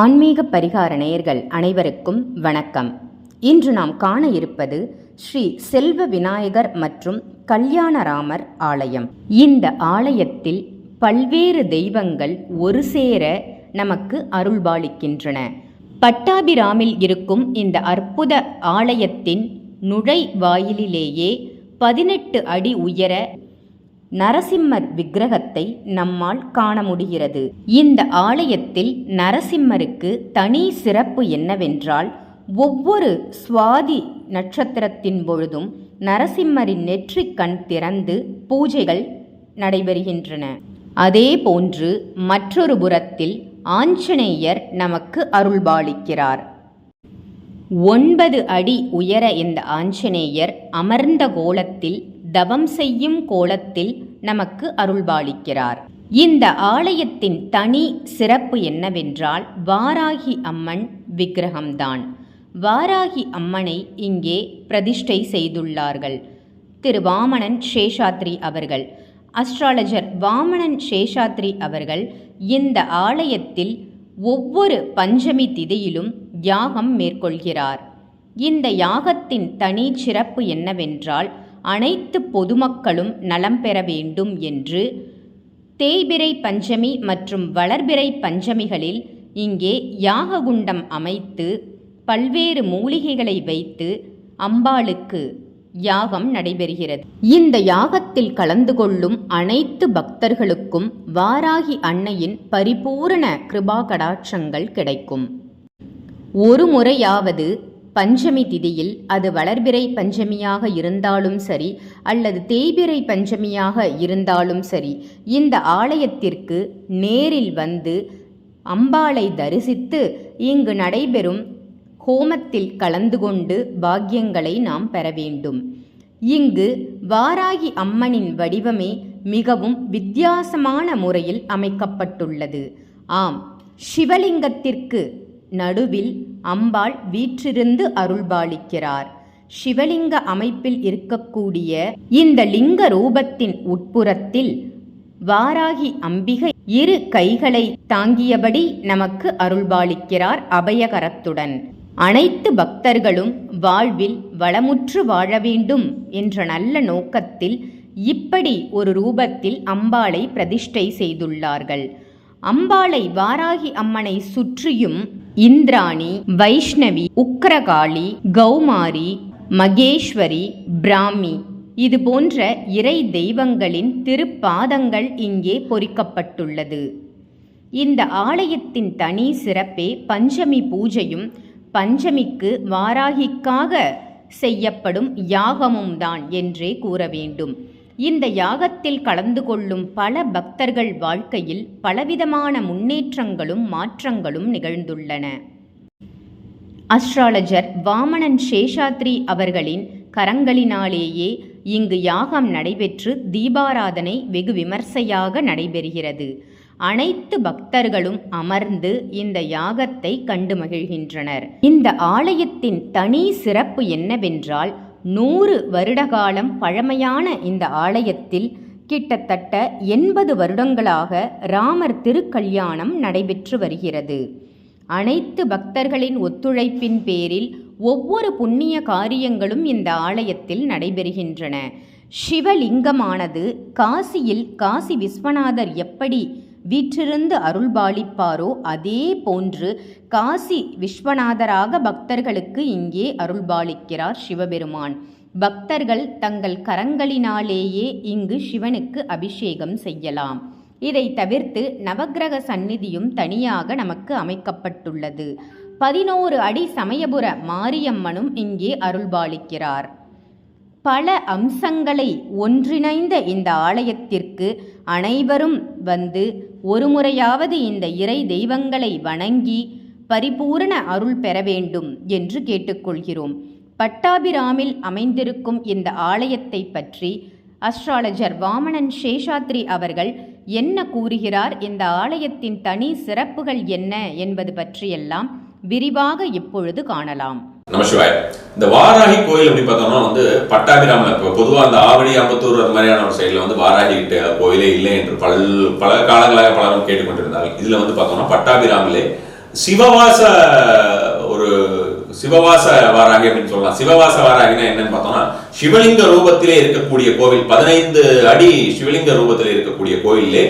ஆன்மீக பரிகார நேயர்கள் அனைவருக்கும் வணக்கம். இன்று நாம் காண இருப்பது ஸ்ரீ செல்வ விநாயகர் மற்றும் கல்யாணராமர் ஆலயம். இந்த ஆலயத்தில் பல்வேறு தெய்வங்கள் ஒரு சேர நமக்கு அருள்பாலிக்கின்றன. பட்டாபிராமில் இருக்கும் இந்த அற்புத ஆலயத்தின் நுழைவாயிலிலேயே பதினெட்டு அடி உயர நரசிம்மர் விக்கிரகத்தை நம்மால் காண முடிகிறது. இந்த ஆலயத்தில் நரசிம்மருக்கு தனி சிறப்பு என்னவென்றால் ஒவ்வொரு சுவாதி நட்சத்திரத்தின் பொழுதும் நரசிம்மரின் நெற்றிக் கண் திறந்து பூஜைகள் நடைபெறுகின்றன. அதே போன்று மற்றொரு புறத்தில் ஆஞ்சநேயர் நமக்கு அருள்பாலிக்கிறார். ஒன்பது அடி உயர இந்த ஆஞ்சநேயர் அமர்ந்த கோலத்தில் தவம் செய்யும் கோலத்தில் நமக்கு அருள்பாலிக்கிறார். இந்த ஆலயத்தின் தனி சிறப்பு என்னவென்றால் வாராகி அம்மன் விக்கிரகம்தான். வாராகி அம்மனை இங்கே பிரதிஷ்டை செய்துள்ளார்கள். திரு வாமணன் சேஷாத்ரி அவர்கள். அஸ்ட்ராலஜர் வாமணன் சேஷாத்ரி அவர்கள் இந்த ஆலயத்தில் ஒவ்வொரு பஞ்சமி திதியிலும் யாகம் மேற்கொள்கிறார். இந்த யாகத்தின் தனி சிறப்பு என்னவென்றால் அனைத்து பொதுமக்களும் நலம் பெற வேண்டும் என்று தேய்பிரை பஞ்சமி மற்றும் வளர்பிறை பஞ்சமிகளில் இங்கே யாககுண்டம் அமைத்து பல்வேறு மூலிகைகளை வைத்து அம்பாளுக்கு யாகம் நடைபெறுகிறது. இந்த யாகத்தில் கலந்து கொள்ளும் அனைத்து பக்தர்களுக்கும் வாராகி அன்னையின் பரிபூரண கிருபா கடாட்சங்கள் கிடைக்கும். ஒரு முறையாவது பஞ்சமி திதியில் அது வளர்பிறை பஞ்சமியாக இருந்தாலும் சரி அல்லது தேய்பிறை பஞ்சமியாக இருந்தாலும் சரி இந்த ஆலயத்திற்கு நேரில் வந்து அம்பாளை தரிசித்து இங்கு நடைபெறும் ஹோமத்தில் கலந்து கொண்டு பாக்கியங்களை நாம் பெற வேண்டும். இங்கு வாராகி அம்மனின் வடிவமே மிகவும் வித்தியாசமான முறையில் அமைக்கப்பட்டுள்ளது. ஆம் சிவலிங்கத்திற்கு நடுவில் அம்பாள் வீற்றிருந்து அருள்பாலிக்கிறார். சிவலிங்க அமைப்பில் இருக்கக்கூடிய இந்த லிங்க ரூபத்தின் உட்புறத்தில் வாராகி அம்பிகை இரு கைகளை தாங்கியபடி நமக்கு அருள்பாலிக்கிறார் அபயகரத்துடன். அனைத்து பக்தர்களும் வாழ்வில் வளமுற்று வாழ வேண்டும் என்ற நல்ல நோக்கத்தில் இப்படி ஒரு ரூபத்தில் அம்பாளை பிரதிஷ்டை செய்துள்ளார்கள். அம்பாளை வாராகி அம்மனை சுற்றியும் இந்திராணி வைஷ்ணவி உக்ரகாளி கௌமாரி மகேஸ்வரி பிராமி. இது போன்ற இறை தெய்வங்களின் திருப்பாதங்கள் இங்கே பொறிக்கப்பட்டுள்ளது. இந்த ஆலயத்தின் தனி சிறப்பே பஞ்சமி பூஜையும் பஞ்சமிக்கு வாராகிக்காக செய்யப்படும் யாகமும் தான் என்றே கூற வேண்டும். இந்த யாகத்தில் கலந்து கொள்ளும் பல பக்தர்கள் வாழ்க்கையில் பலவிதமான முன்னேற்றங்களும் மாற்றங்களும் நிகழ்ந்துள்ளன. அஸ்ட்ராலஜர் வாமணன் சேஷாத்ரி அவர்களின் கரங்களினாலேயே இங்கு யாகம் நடைபெற்று தீபாராதனை வெகு விமர்சையாக நடைபெறுகிறது. அனைத்து பக்தர்களும் அமர்ந்து இந்த யாகத்தை கண்டு மகிழ்கின்றனர். இந்த ஆலயத்தின் தனி சிறப்பு என்னவென்றால் நூறு வருடகாலம் பழமையான இந்த ஆலயத்தில் கிட்டத்தட்ட எண்பது வருடங்களாக ராமர் திருக்கல்யாணம் நடைபெற்று வருகிறது. அனைத்து பக்தர்களின் ஒத்துழைப்பின் பேரில் ஒவ்வொரு புண்ணிய காரியங்களும் இந்த ஆலயத்தில் நடைபெறுகின்றன. சிவலிங்கமானது காசியில் காசி விஸ்வநாதர் எப்படி வீற்றிருந்து அருள்பாலிப்பாரோ? அதே போன்று காசி விஸ்வநாதராக பக்தர்களுக்கு இங்கே அருள்பாலிக்கிறார் சிவபெருமான். பக்தர்கள் தங்கள் கரங்களினாலேயே இங்கு சிவனுக்கு அபிஷேகம் செய்யலாம். இதை தவிர்த்து நவக்கிரக சந்நிதியும் தனியாக நமக்கு அமைக்கப்பட்டுள்ளது. பதினோரு அடி சமயபுர மாரியம்மனும் இங்கே அருள்பாலிக்கிறார். பல அம்சங்களை ஒன்றிணைந்த இந்த ஆலயத்திற்கு அனைவரும் வந்து ஒருமுறையாவது இந்த இறை தெய்வங்களை வணங்கி பரிபூரண அருள் பெற வேண்டும் என்று கேட்டுக்கொள்கிறோம். பட்டாபிராமில் அமைந்திருக்கும் இந்த ஆலயத்தை பற்றி அஸ்ட்ராலஜர் வாமணன் சேஷாத்ரி அவர்கள் என்ன கூறுகிறார்? இந்த ஆலயத்தின் தனி சிறப்புகள் என்ன என்பது பற்றியெல்லாம் விரிவாக இப்பொழுது காணலாம். நமசிவாய் இந்த வாராகி கோயில் அப்படி பார்த்தோம்னா வந்து பட்டாபிராம இப்போ பொதுவாக அந்த ஆவடி அம்பத்தூர் அந்த மாதிரியான ஒரு சைடில் வந்து வாராகி கோயிலே இல்லை என்று பல பல காலங்களாக பலரும் கேட்டுக்கொண்டிருந்தார்கள். இதில் வந்து பார்த்தோம்னா பட்டாபிராமிலே சிவவாச ஒரு சிவவாச வாராகி அப்படின்னு சொல்லலாம். சிவவாச வாராகினா என்னன்னு பார்த்தோம்னா சிவலிங்க ரூபத்திலே இருக்கக்கூடிய கோவில் பதினைந்து அடி சிவலிங்க ரூபத்திலே இருக்கக்கூடிய கோயிலே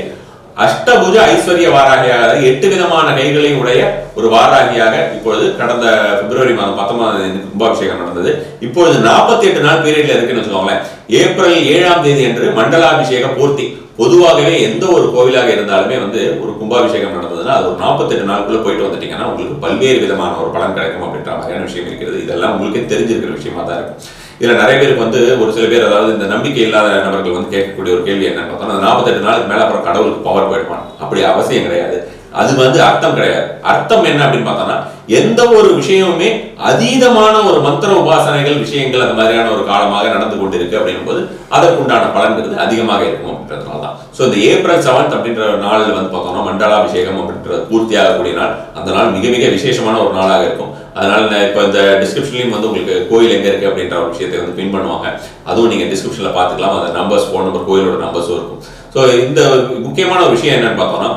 அஷ்டபுஜ ஐஸ்வர்ய வாராகியாக எட்டு விதமான கைகளையும் உடைய ஒரு வாராகியாக இப்பொழுது கடந்த பிப்ரவரி மாதம் பத்தொன்பதாம் தேதி கும்பாபிஷேகம் நடந்தது. இப்பொழுது நாற்பத்தி எட்டு நாள் பீரியட்ல இருக்குன்னு வச்சுக்கோங்களேன். ஏப்ரல் ஏழாம் தேதி அன்று மண்டலாபிஷேக பூர்த்தி. பொதுவாகவே எந்த ஒரு கோவிலாக இருந்தாலுமே வந்து ஒரு கும்பாபிஷேகம் நடந்ததுன்னா அது ஒரு நாற்பத்தெட்டு நாளுக்குள்ள போயிட்டு வந்துட்டீங்கன்னா உங்களுக்கு பல்வேறு விதமான ஒரு பலன் கிடைக்கும் அப்படின்ற மாதிரியான விஷயம் இருக்கிறது. இதெல்லாம் உங்களுக்கே தெரிஞ்சிருக்கிற விஷயமா தான் இருக்கும். இதுல நிறைய பேருக்கு வந்து ஒரு சில பேர் அதாவது இந்த நம்பிக்கை இல்லாத நபர்கள் வந்து கேட்கக்கூடிய ஒரு கேள்வி என்னன்னு பார்த்தோம்னா அந்த நாற்பத்தெட்டு நாளுக்கு மேல அப்புறம் கடவுளுக்கு பவர் போயிடுவான் அப்படி அவசியம் கிடையாது. அது வந்து அர்த்தம் கிடையாது. அர்த்தம் என்ன அப்படின்னு பார்த்தோம்னா எந்த ஒரு விஷயமுமே அதீதமான ஒரு மந்திர உபாசனைகள் விஷயங்கள் அந்த மாதிரியான ஒரு காலமாக நடந்து கொண்டிருக்கு அப்படின்னும் போது அதற்குண்டான பலன்கிறது அதிகமாக இருக்கும் அப்படின்றதுனால தான். ஸோ இந்த ஏப்ரல் செவன்த் அப்படின்ற நாளில் வந்து பார்த்தோம்னா மண்டலாபிஷேகம் அப்படின்றது பூர்த்தியாகக்கூடிய நாள். அந்த நாள் மிக மிக விசேஷமான ஒரு நாளாக இருக்கும். அதனால நான் இப்போ இந்த டிஸ்கிரிப்ஷன்லையும் வந்து உங்களுக்கு கோயில் எங்க இருக்கு அப்படின்ற ஒரு விஷயத்தை வந்து பின் பண்ணுவாங்க. அதுவும் நீங்க டிஸ்கிரிப்ஷன்ல பார்த்துக்கலாம். அந்த நம்பர்ஸ் ஃபோன் நம்பர் கோயிலோட நம்பர்ஸும் இருக்கும். ஸோ இந்த முக்கியமான ஒரு விஷயம் என்னன்னு பார்த்தோம்னா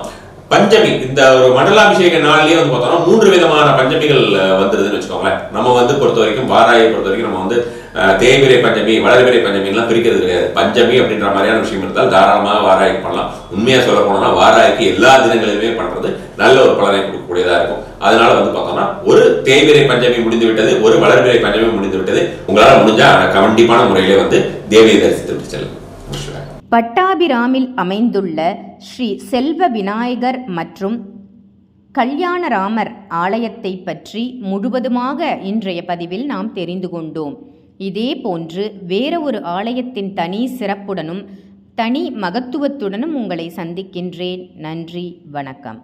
பஞ்சமி. இந்த ஒரு மண்டலாபிஷேக நாள்லயே வந்து பார்த்தோம்னா மூன்று விதமான பஞ்சமிகள் வந்துருதுன்னு வச்சுக்கோங்களேன். நம்ம வந்து பொறுத்த வரைக்கும் வாராயை பொறுத்த வரைக்கும் நம்ம வந்து தேய்பிரை பஞ்சமி வளர்பிறை பஞ்சமிலாம் பிரிக்கிறது கிடையாது. பஞ்சமி அப்படின்ற மாதிரியான விஷயம் இருந்தால் தாராளமாக வாராய்க்கு பண்ணலாம். உண்மையா சொல்ல போனோம்னா வாராய்க்கு எல்லா தினங்களிலுமே பண்றது நல்ல ஒரு பலனை கொடுக்கக்கூடியதா இருக்கும். அதனால வந்து பார்த்தோம்னா ஒரு தேய்பிரை பஞ்சமி முடிந்து விட்டது ஒரு வளர்பிரை பஞ்சமி முடிந்து விட்டது உங்களால் முடிஞ்சா கண்டிப்பான முறையிலே வந்து தேவியை தரிசித்து விட்டு செல்லுங்க பட்டாபிராமில் அமைந்துள்ள ஸ்ரீ செல்வ விநாயகர் மற்றும் கல்யாணராமர் ஆலயத்தை பற்றி முழுவதுமாக இன்றைய பதிவில் நாம் தெரிந்து கொண்டோம். இதே போன்று வேற ஒரு ஆலயத்தின் தனி சிறப்புடனும் தனி மகத்துவத்துடனும் உங்களை சந்திக்கின்றேன். நன்றி வணக்கம்.